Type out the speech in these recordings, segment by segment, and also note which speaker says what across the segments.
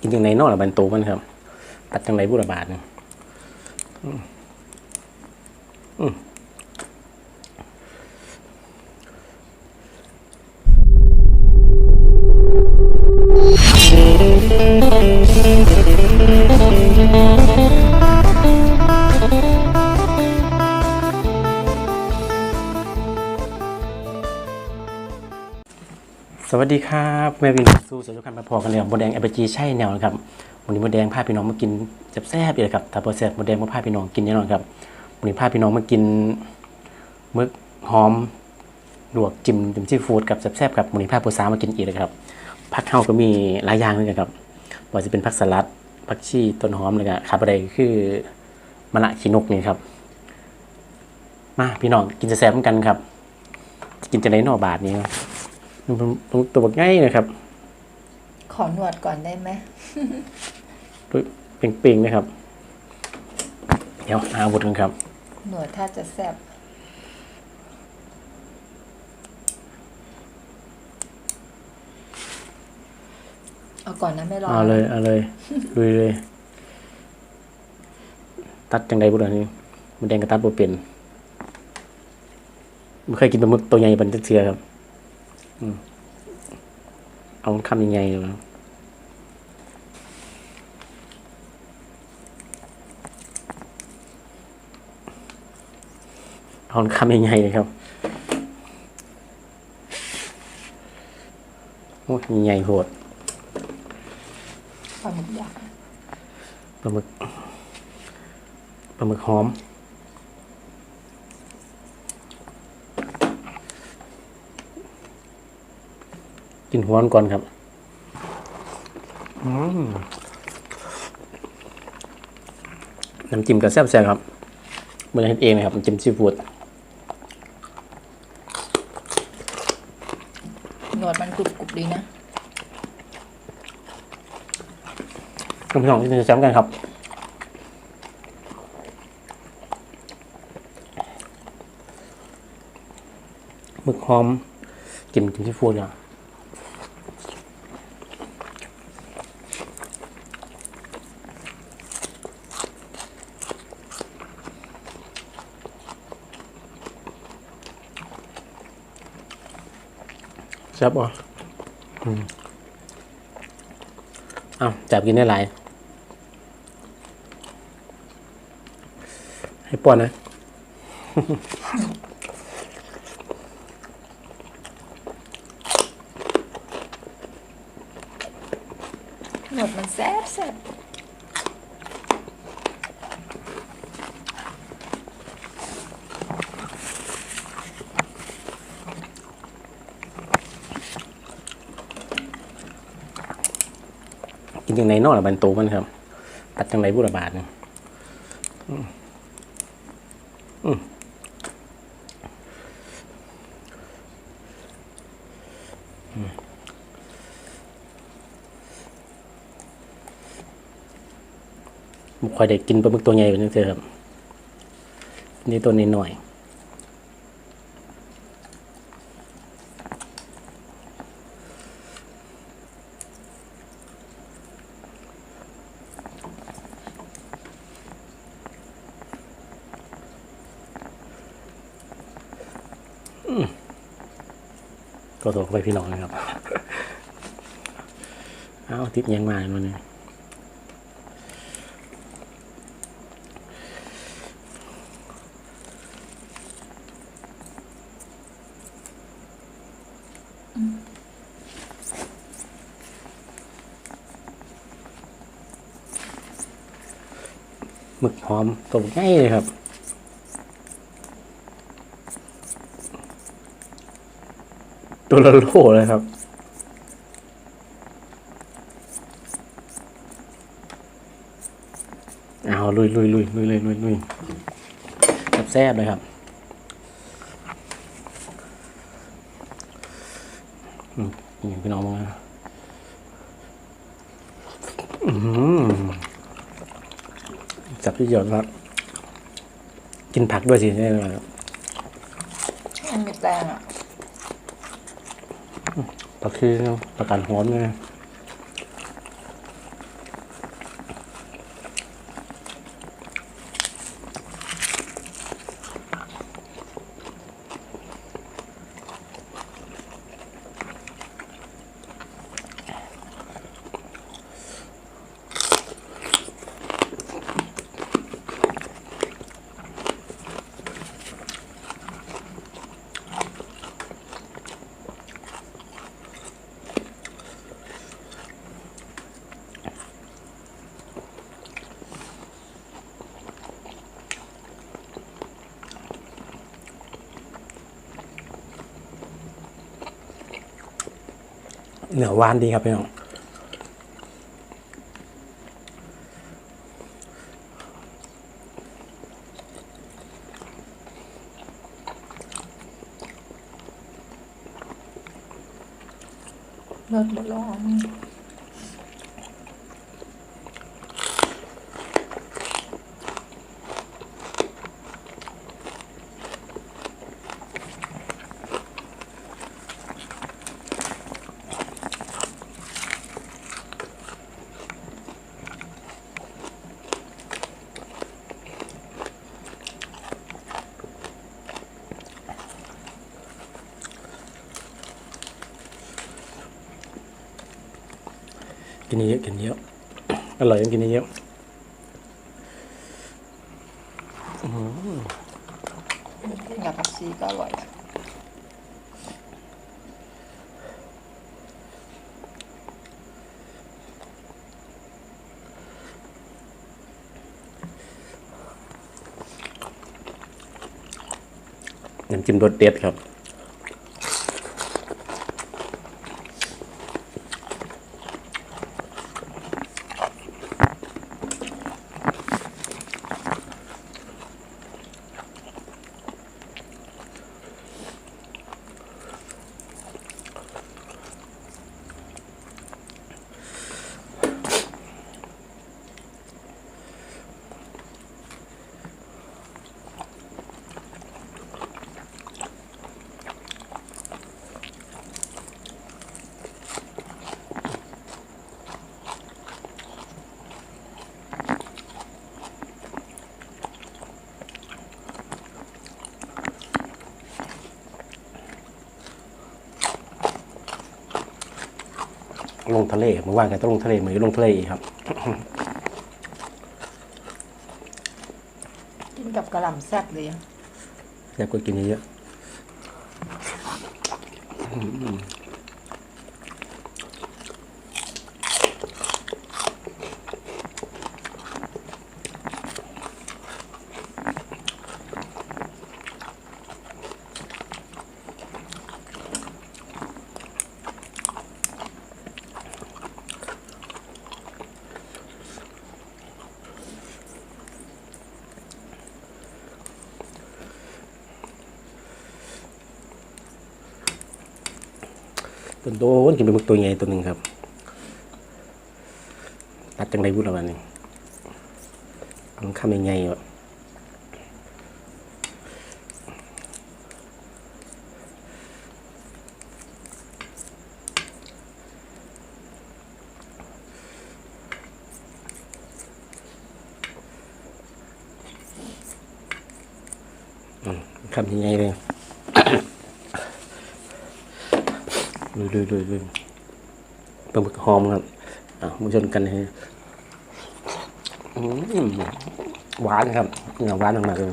Speaker 1: กินจังไหนนอกละบันโตมันครับตัดจังไรบุระบาดเนี่อืมอืม สวัสดีครับแม่วินสู้สุขภาพมาพอกันเลยบดแดงเอเบจีใช่แนวนะครับวันนี้บดแดงพาพี่น้องมากินแซ่บๆอีกแล้วครับถ้าพอแซ่บบดแดงมาพาพี่น้องกินแน่นอนครับวันนี้พาพี่น้องมากินมึกหอมลวกจิ้มจิ้มซีฟู้ดกับแซ่บๆกับวันนี้พาผู้สามากินอีกเลยครับผักเฮาก็มีหลายอย่างเหมือนกันครับว่าจะเป็นผักสลัดผักชีต้นหอมเลยก็ขาดอะไรคือมะละขีนกนี่ครับมาพี่น้องกินแซ่บๆเหมือนกันครับ กินจะได้หน่อบาทนี้ครับ ตรงตัวง่ายนะครับ
Speaker 2: ขอหนวดก่อนได้ไหม
Speaker 1: ตัวเป่งๆนะครับ เดี๋ยวหาอาวุธกันครับ
Speaker 2: หนวดถ้าจะแซ่บเอาก่อนนะไม่รอ
Speaker 1: เอาเลยเอาเลยลุยเลย ตัดจังใดบุรุษนี้มันแดงกระตัดบ่เป็นไม่เคยกินปลาหมึกตัวใหญ่บันเทือครับอืม เอาคำยังไงเลยครับเอาคำยังไงเลยครับโอ้ยใหญ่โหด
Speaker 2: ปลาหมึกยักษ์
Speaker 1: ปลาหมึกปลาหมึกหอม กินหัวมันก่อนครับอืมน้ำจิ้มก็แซ่บๆครับมันเฮ็ดเองนะครับน้ำจิ้มซีฟู้ด
Speaker 2: หนวดมันกรุบกรุบๆดีนะ
Speaker 1: คุณพี่น้องที่จะแซ่บกันครับหมึกหอมกินกินซีฟู้ดเนี่ย แซ่บอะอืมอ้าวจับกินได้หลายให้ป้อนนะ
Speaker 2: หนวดมันแซ่บแซ่บ
Speaker 1: กินจังไหนนอกละบันโตมันครับตัดจังไหนบุระบาดเนี่ยอืมอืมอืมบุคอยได้กินปลาหมึกตัวใหญ่เป็นจังเสียครับนี่ตัวนี้หน่อย ก็ตัวไปพี่น้องนะครับ เอาติดยังมามันนี่หมึกหอมตัวง่ายเลยครับ ตัวละโลเลยครับ เอาลุยลุยลุยลุยเลยลุยลุยแซ่บเลยครับอืมนี่พี่น้องมาอืมจับที่หยดครับ กินผักด้วยสิใช่ไหมครับ
Speaker 2: มันมีแตงอะ
Speaker 1: ตะคือประกันหอมเลย เหนือวานดีครับพี่น้อง
Speaker 2: เลิศบ่ร้อน
Speaker 1: กินเยอะกินเยอะอร่อยต้องกินเยอะ
Speaker 2: กินกับผักชีก็อร่อยอะ
Speaker 1: น้ำจิ้มรสเด็ดครับ ลงทะเลเมื่อวานกันต้องลงทะเลเหมือนลงทะเลอีกครับ
Speaker 2: กินกับกระหล่ำแซ่บเลยอะ
Speaker 1: แซ่บก็กินเยอะๆ ตัวโดนกินเป็นมึกตัวใหญ่ตัวหนึ่งครับตัดจังไรพูดละวันนี้มันคำยังไงวะอืมคำยังไงเลย ดูดูดูดูปลาหมึกหอมครับอะมาชนกันฮะหวานครับเนื้อหวานมากๆเลย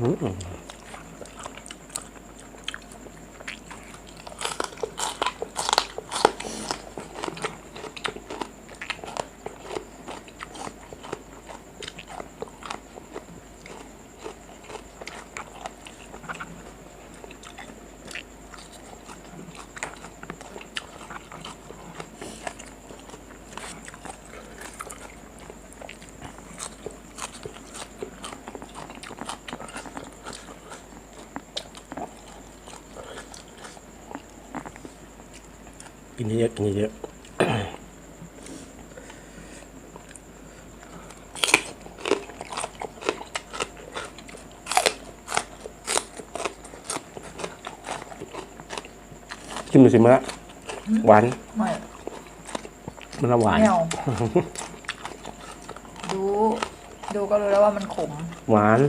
Speaker 1: 嗯嗯。 กินเยอะกินเยอะชิมดูสิมะหวาน
Speaker 2: มั
Speaker 1: นหวาน
Speaker 2: ดู ดูก็รู้แล้วว่ามันขม
Speaker 1: หวาน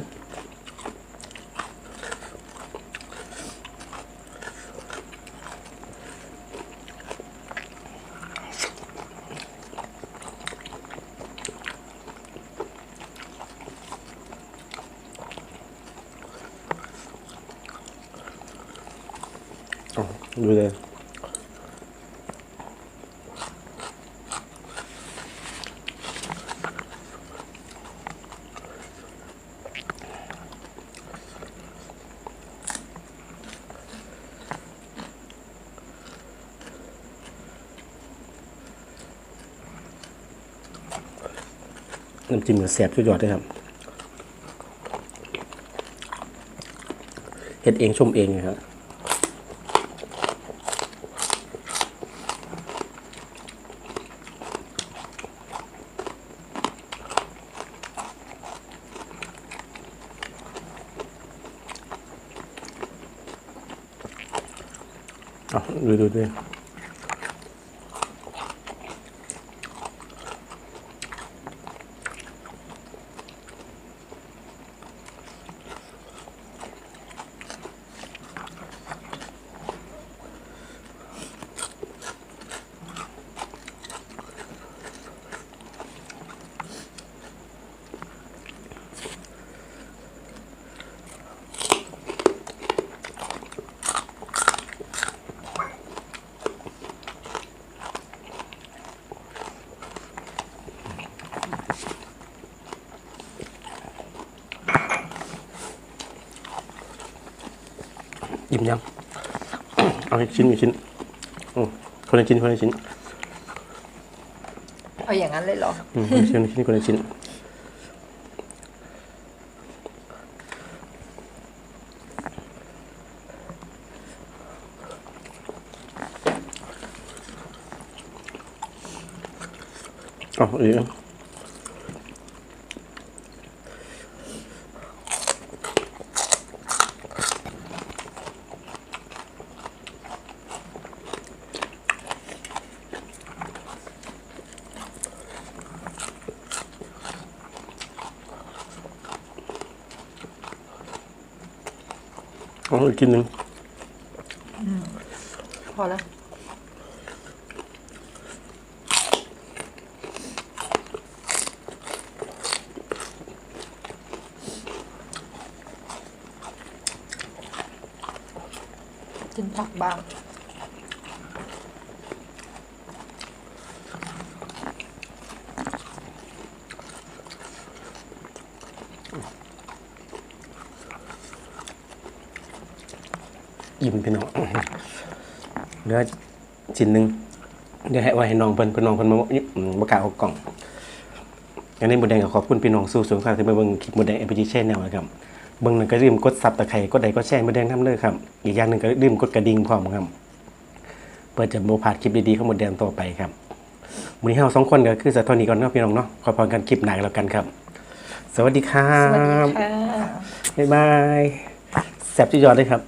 Speaker 1: ดูเลยน้ำจิ้มก็แซ่บสุดยอดเลยครับเฮ็ดเองชมเองนะครับ เอาดู มยัง เอาอีกชิ้นอีกชิ้นอืมคนละชิ้นคนละชิ้น
Speaker 2: เอาอย่างนั้นเลยเหรอ
Speaker 1: อืมคนละชิ้นคนละชิ้นคนละชิ้น อ๋ออีกอันอ๋ ออีกชิ้นหนึ่ง
Speaker 2: พอแล้วกินผักบ้าง
Speaker 1: อิ่มพี่น้องเหลือชิ้นหนึ่งเดี๋ยวให้ไว้ให้น้องเพิ่นเพิ่นน้องเพิ่นมาอืมบ่กล้าเอากล่องอย่างนี้หมดแดงก็ขอบคุณพี่น้องสู้สูงครับที่มาเบิ่งคลิปหมดแดง MPG Channel นะครับเบิ่งนั้นก็อย่าลืมกดซับตะไคร้กดไลค์กดแชร์หมดแดงทำเลยครับ อีกอย่างหนึงก็อย่าลืมกดกระดิ่งพร้อมครับเพื่อจะบ่พลาดคลิปดีๆของหมดแดงต่อไปครับวันนี้เราสองคนก็คือสะท้อนนี้ก่อนเนาะพี่น้องเนาะขอพรกันคลิปหน้าก็แล้วกันครับ สวัสดีครั
Speaker 2: สวัสดี
Speaker 1: บ
Speaker 2: ค่ะ
Speaker 1: บ๊ายบายแซ่บที่ยอดเลยครับ